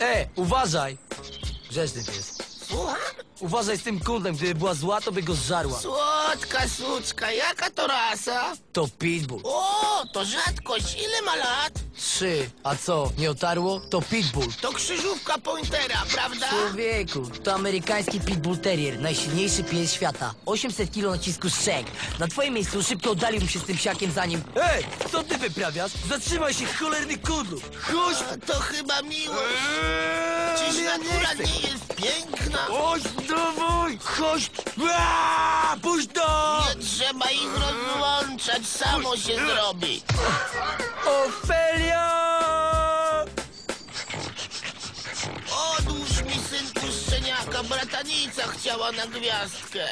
E, uważaj! Grzeczny pies. Słucham? Uważaj z tym kundlem, gdyby była zła, to by go zżarła. Słodka suczka, jaka to rasa? To pitbull. O, to rzadkość. Ile ma lat? Trzy. A co, nie otarło? To pitbull. To krzyżówka pointera, prawda? Człowieku, to amerykański pitbull terrier, najsilniejszy pies świata. 800 kilo nacisku strzęk. Na twoim miejscu szybko oddaliłbym się z tym psiakiem zanim... Ej, co ty wyprawiasz? Zatrzymaj się, cholerny kundlu! Chodź! A, To chyba miłość. Czyż Eee, ja nie chcę. nie? Chodź, dawaj! Chodź! Aaa, Puść to! Nie trzeba ich rozłączać, samo się zrobi. Ofelia! Odłóż mi synku szczeniaka, bratanica chciała na gwiazdkę.